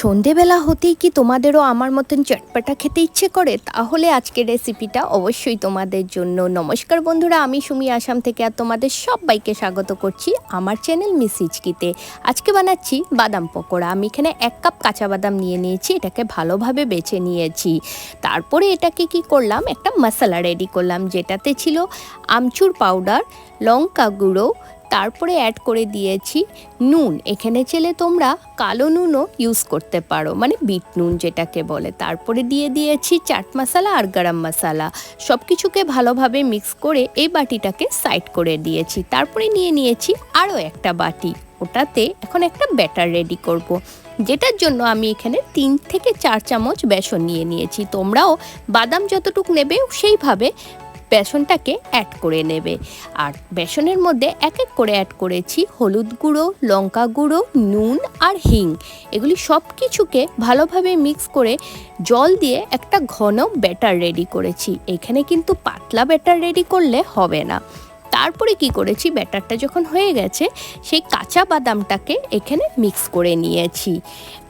সন্ধেবেলা হতেই কি তোমাদেরও আমার মতন চটপাটা খেতে ইচ্ছে করে? তাহলে আজকের রেসিপিটা অবশ্যই তোমাদের জন্য। নমস্কার বন্ধুরা, আমি সুমি আসাম থেকে আর তোমাদের সবাইকে স্বাগত করছি আমার চ্যানেল মিস হিচকিতে আজকে বানাচ্ছি বাদাম পকোড়া। আমি এখানে এক কাপ কাঁচা বাদাম নিয়ে নিয়েছি, এটাকে ভালোভাবে বেছে নিয়েছি। তারপরে এটাকে কি করলাম? একটা মশলা রেডি করলাম, যেটাতে ছিল আমচুর পাউডার লঙ্কা গুঁড়ো তারপরে অ্যাড করে দিয়েছি নুন। এখানে চেলে তোমরা কালো নুনও ইউজ করতে পারো মানে বিট নুন যেটাকে বলে। তারপরে দিয়ে দিয়েছি চাট মশলা আর গরম মশলা। সব কিছুকে ভালোভাবে মিক্স করে এই বাটিটাকে সাইড করে দিয়েছি। তারপরে নিয়ে নিয়েছি আরও একটা বাটি। ওটাতে এখন একটা ব্যাটার রেডি করব। যেটার জন্য আমি এখানে তিন থেকে চার চামচ বেসন নিয়ে নিয়েছি। তোমরাও বাদাম যতটুক নেবে সেইভাবে বেসনটাকে অ্যাড করে নেবে। আর বেসনের মধ্যে এক এক করে অ্যাড করেছি হলুদ গুঁড়ো, লঙ্কা গুঁড়ো, নুন আর হিং। এগুলি সব কিছুকে ভালোভাবে মিক্স করে জল দিয়ে একটা ঘন ব্যাটার রেডি করেছি। এখানে কিন্তু পাতলা ব্যাটার রেডি করলে হবে না। তারপরে কি করেছি? ব্যাটারটা যখন হয়ে গেছে, সেই কাঁচা বাদামটাকে এখানে মিক্স করে নিয়েছি।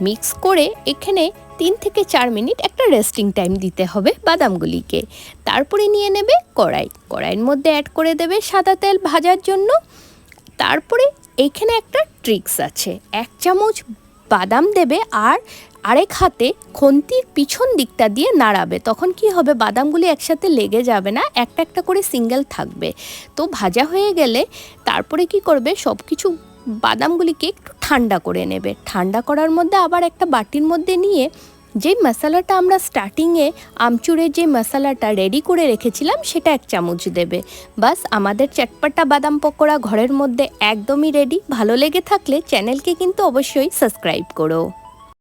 মিক্স করে এখানে তিন থেকে চার মিনিট একটা রেস্টিং টাইম দিতে হবে বাদামগুলিকে। তারপরে নিয়ে নেবে কড়াই। কড়াইয়ের মধ্যে অ্যাড করে দেবে সাদা তেল ভাজার জন্য। তারপরে এখানে একটা ট্রিক্স আছে। এক চামচ বাদাম দেবে আর আরেক হাতে খন্তির পিছন দিকটা দিয়ে নাড়াবে। তখন কি হবে? বাদামগুলি একসাথে লেগে যাবে না, একটা একটা করে সিঙ্গেল থাকবে। তো ভাজা হয়ে গেলে তারপরে কি করবে? সব কিছু বাদামগুলিকে একটু ঠান্ডা করে নেবে। ঠান্ডা করার মধ্যে আবার একটা বাটির মধ্যে নিয়ে যে মশলাটা আমরা স্টার্টিংয়ে আমচুরের যে মশলাটা রেডি করে রেখেছিলাম, সেটা এক চামচ দেবে। বাস, আমাদের চটপটা বাদাম পকোড়া ঘরের মধ্যে একদমই রেডি ভালো লেগে থাকলে চ্যানেলকে কিন্তু অবশ্যই সাবস্ক্রাইব করো।